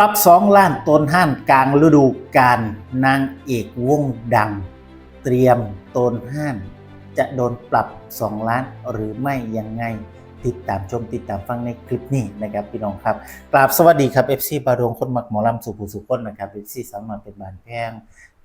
ปรับสองล้านตนห้านกลางฤดูกาลนางเอกวงดัง เตรียมตนห้าน จะโดนปรับ 2 ล้านหรือไม่ยังไง ติดตามชมติดตามฟังในคลิปนี้นะครับพี่น้องครับกราบสวัสดีครับ FC บาดวงคนมักหมอลำสุภูสุคนนะครับ FC สามารถเป็นบานแพง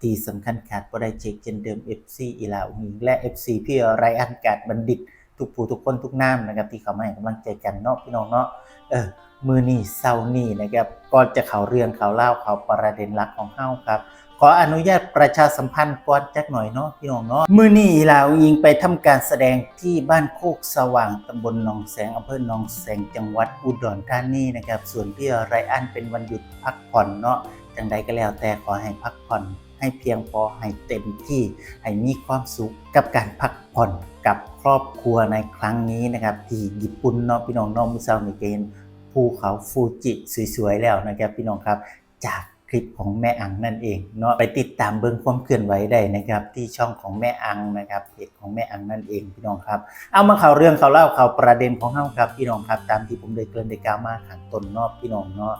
ที่สำคัญขาดบ่ได้เช็คเจนเดิม FC อีลาอุงิงและ FC พี่ไรอันกาดบัณฑิต ทุกผู้ทุกคนทุกน้ำนะครับที่เขามาให้กำลังใจกันเนาะพี่น้องเนาะเออมือนี่เศร้านี่นะครับก่อนจะเขาเรื่องเขาเล่าเขาประเด็นหลักของเฮาครับ ขออนุญาตประชาสัมพันธ์ก่อนจักหน่อยเนาะพี่น้องเนาะมือนี่อีลาวยิงไปทำการแสดงที่บ้านโคกสว่างตำบลหนองแสงอำเภอหนองแสงจังหวัดอุดรธานีนะครับ ส่วนพี่ไรอันเป็นวันหยุดพักผ่อนเนาะจังใดก็แล้วแต่ขอให้พักผ่อน ให้เพียงพอให้เต็มที่ให้มีความสุขกับการพักผ่อนกับครอบครัวในครั้งนี้นะครับ ที่ญี่ปุ่นเนาะพี่น้องน้องมุซาในเกณฑ์ภูเขาฟูจิสวยๆแล้วนะครับพี่น้องครับจากคลิปของแม่อังนั่นเองเนาะไปติดตามเบิ้งความเคลื่อนไหวได้นะครับ ที่ช่องของแม่อังนะครับเพจของแม่อังนั่นเองพี่น้องครับ เอามาข่าวเรื่องข่าวเล่าข่าวประเด็นของเฮาครับพี่น้องครับ ตามที่ผมได้เกริ่นได้กล่าวมาข้างต้นเนอกพี่น้องเนาะ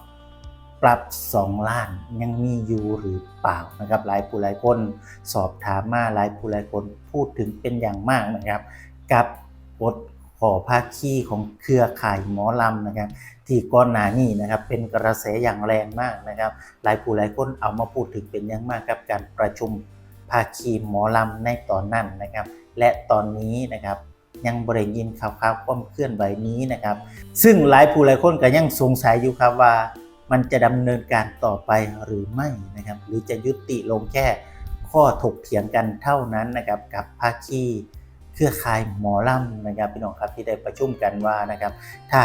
ปรับ 2 ล้านยังมีอยู่หรือเปล่านะครับหลายผู้หลายคนสอบถามมาหลายผู้หลายคนพูดถึงเป็นอย่างมากนะครับ กับบทขอภาคีของเครือข่ายหมอลำนะครับ ที่ก่อนหนานี้นะครับเป็นกระแสอย่างแรงมากนะครับ หลายผู้หลายคนเอามาพูดถึงเป็นอย่างมากกับการประชุมภาคีหมอลำในตอนนั้นนะครับ และตอนนี้นะครับยังบริยินข่าวๆความเคลื่อนไหวนี้นะครับ ซึ่งหลายผู้หลายคนก็ยังสงสัยอยู่ครับว่า มันจะดำเนินการต่อไปหรือไม่นะครับ หรือจะยุติลงแค่ข้อถกเถียงกันเท่านั้นนะครับกับภาคีเครือข่ายหมอลำนะครับพี่น้องครับที่ได้ประชุมกันว่านะครับ ถ้า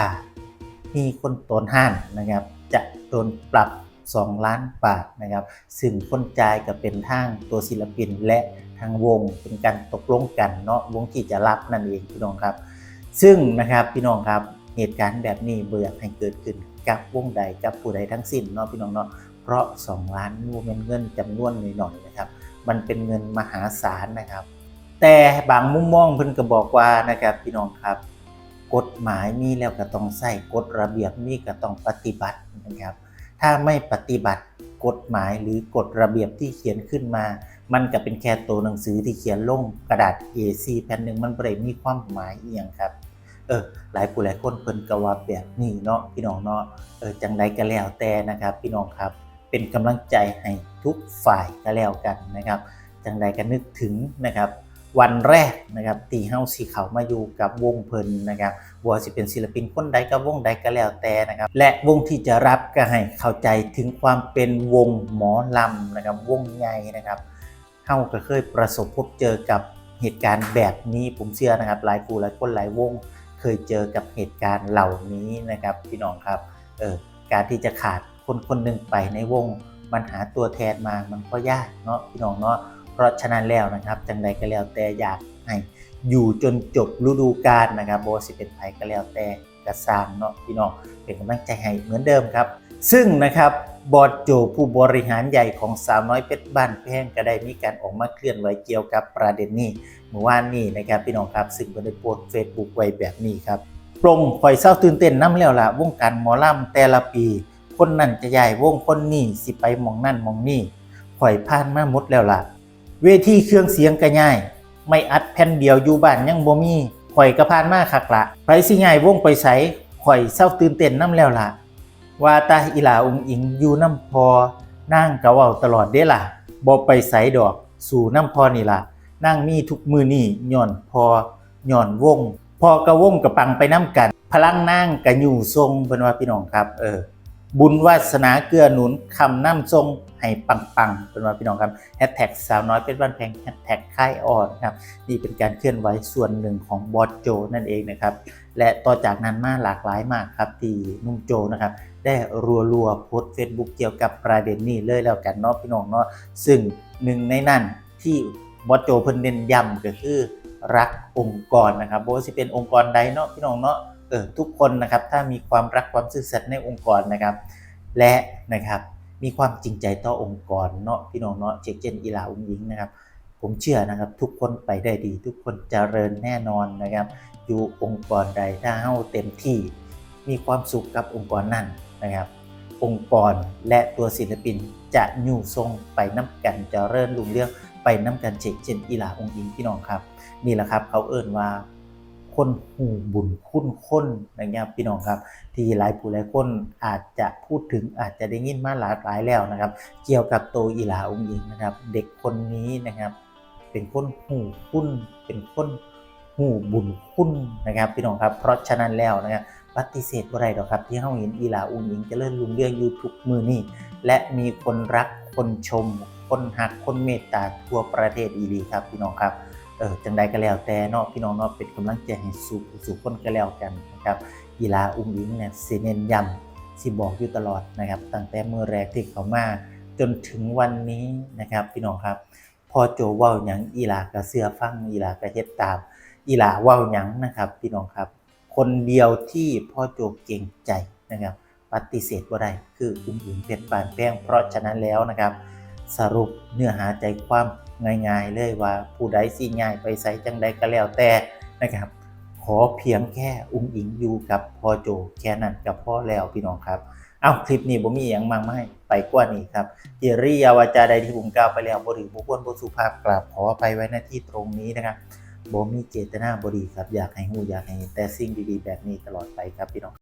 มีคนโตนห้านนะครับ จะโดนปรับ 2 ล้านบาทนะครับ ซึ่งคนจ่ายก็เป็นทางตัวศิลปินและทางวงเป็นการตกลงกันเนาะวงที่จะรับนั่นเองพี่น้องครับ ซึ่งนะครับพี่น้องครับ เหตุการณ์แบบนี้เบื่อให้เกิดขึ้นกับวงใดกับผู้ใดทั้งสิ้นเนาะพี่น้องเนาะเพราะ 2 ล้านนี่บ่แมันเงินจำนวนหน่อยๆนะครับ มันเป็นเงินมหาศาลนะครับ แต่บางมุมมองเพิ่นก็บอกว่านะครับพี่น้องครับ กฎหมายมีแล้วก็ต้องใส่กฎระเบียบมีก็ต้องปฏิบัตินะครับ ถ้าไม่ปฏิบัติกฎหมายหรือกฎระเบียบที่เขียนขึ้นมา มันก็เป็นแค่ตัวหนังสือที่เขียนลงกระดาษ A4 แผ่นหนึ่งมันบ่ได้มีความหมายอียงครับ เออหลายผู้หลายคนเพิ่นก็ว่าแบบนี้เนาะพี่น้องเนาะเออจังใดก็แล้วแต่นะครับ พี่น้องครับเป็นกำลังใจให้ทุกฝ่ายก็แล้วกันนะครับจังใดก็นึกถึงนะครับวันแรกนะครับตีเฮาสีเขามาอยู่กับวงเพิ่นนะครับว่าสิเป็นศิลปินคนใดกับวงใดก็แล้วแต่นะครับและวงที่จะรับก็ให้เข้าใจถึงความเป็นวงหมอลำนะครับวงใหญ่นะครับเฮาก็เคยประสบพบเจอกับเหตุการณ์แบบนี้ผมเชื่อนะครับหลายผู้หลายคนหลายวง เคยเจอกับเหตุการณ์เหล่านี้นะครับพี่น้องครับเออการที่จะขาดคนคนหนึ่งไปในวงมันหาตัวแทนมามันก็ยากเนาะพี่น้องเนาะเพราะฉะนั้นแล้วนะครับจังใดก็แล้วแต่อยากให้อยู่จนจบฤดูกาลนะครับโบสิเป็นไผก็แล้วแต่กระสร้างเนาะพี่น้องเป็นกำลังใจให้เหมือนเดิมครับ ซึ่งนะครับ บอดโจผู้บริหารใหญ่ของสาวน้อยเพชรบ้านแพงก็ได้มีการออกมาเคลื่อนไหวเกี่ยวกับประเด็นนี้เมื่อวานนี้นะครับพี่น้องครับซึ่งก็ได้โพสเฟซบุ๊กไว้แบบนี้ครับปรงข่อยเศร้าตื่นเต้นน้ำแล้วล่ะวงการหมอลำแต่ละปี คนนั่นจะใหญ่วงคนนี่สิไปมองนั่นมองนี่ข่อยผ่านมาหมดแล้วล่ะ เวทีเครื่องเสียงก็ง่าย ไม่อัดแผ่นเดียวอยู่บ้านยังบ่มีข่อยก็ผ่านมาคักละไปสิง่ายวงไปใสข่อยเศร้าตื่นเต้นน้ำแล้วล่ะ ว่าตาอีหลาอุงอิงอยู่น้ำพอนั่งกะเว้าตลอดเด้ล่ะบ่ไปใสดอก สู่น้ำพอนี่ล่ะนั่งมีทุกมือนี่ย่อนพอย่อนวง พอกระวงกระปังไปน้ำกัน พลังนั่งกะอยู่ทรงเพิ่นว่าพี่น้องครับ เออ บุญวาสนาเกื้อหนุนคำน้ำทรง ให้ปังๆเป็นว่าพี่น้องครับแฮชแท็กสาวน้อยเป็นบ้านแพงแฮชแท็กค่ายอ่อนครับนี่เป็นการเคลื่อนไหวส่วนหนึ่งของบอสโจนั่นเองนะครับ และต่อจากนั้นมาหลากหลายมากครับที่นุ่มโจนะครับได้รัวๆโพสเฟซบุ๊กเกี่ยวกับประเด็นนี้เลยแล้วกันเนาะพี่น้องเนาะซึ่งหนึ่งในนั้นที่บอสโจเพิ่นเน้นย้ำก็คือรักองค์กรนะครับบ่ว่าสิเป็นองค์กรใดเนาะพี่น้องเนาะเออทุกคนนะครับถ้ามีความรักความซื่อสัตย์ในองค์กรนะครับ และนะครับ มีความจริงใจต่อองค์กรเนาะพี่น้องเนาะเจเจนอีลาอุ้งยิงนะครับ ผมเชื่อนะครับทุกคนไปได้ดี ทุกคนเจริญแน่นอนนะครับ อยู่องค์กรใดถ้าเฮาเต็มที่ มีความสุขกับองค์กรนั้นนะครับ องค์กรและตัวศิลปินจะอยู่ทรงไปน้ำกันเจริ่มลุงเรื่องไปน้ำกันเช่นเช่นอีหลาองค์อิงพี่น้องครับ นี่แหละครับเขาเอิ่นว่า คนหูบุญคุณคนนะครับพี่น้องครับ ที่หลายผู้หลายคนอาจจะพูดถึงอาจจะได้ยินมาหลากหลายแล้วนะครับ เกี่ยวกับโตอีหลาองค์หญิงนะครับ เด็กคนนี้นะครับ เป็นคนหูคุณเป็นคนหูบุญคุณนนะครับพี่น้องครับ เพราะฉะนั้นแล้วนะครับปฏิเสธบ่ได้ดอกครับ ที่เฮาเห็นอีหลาองค์หญิงเจะเริ่มลุงเรื่องยูทูบมือนี่และมีคนรักคนชม คนหักคนเมตตาทั่วประเทศอีหลีครับพี่น้องครับ เออจังใดก็แล้วแต่เนาะพี่น้องเนาะเป็นกำลังใจให้สู่สู่คนก็แล้วกันนะครับกีฬาอุ้งอิงเนี่ยสิเน้นย้ำสิบอกอยู่ตลอดนะครับ ตั้งแต่เมื่อแรกที่เขามาจนถึงวันนี้นะครับ พี่น้องครับ พอโจว้าหยังอีลาก็เสื้อฟังอีลาก็เฮ็ดตาม อีลาว้าหยังนะครับ พี่น้องครับ คนเดียวที่พ่อโจเก่งใจนะครับ ปฏิเสธว่าได้คืออุ้งอิงเพชรปานแป้งเพราะฉะนั้นแล้วนะครับ สรุปเนื้อหาใจความ ง่ายๆเลยว่าผู้ใดสิง่ายไปใส่จังใดก็แล้วแต่นะครับ ขอเพียงแค่อุ้งอิงอยู่กับพ่อโจแค่นั้นกับพ่อแล้วพี่น้องครับเอาคลิปนี้ผมมีอย่างมากมายไปกว่านี้ครับเจริยาวาจาใดที่ผมกล่าวไปแล้วบ่ถือบุควรบ่สุภาพกราบขออภัยไว้หน้าที่ตรงนี้นะครับบ่มีเจตนาบ่ดีครับ อยากให้ฮู้อยากให้แต่สิ่งดีๆ แบบนี้ตลอดไปครับพี่น้อง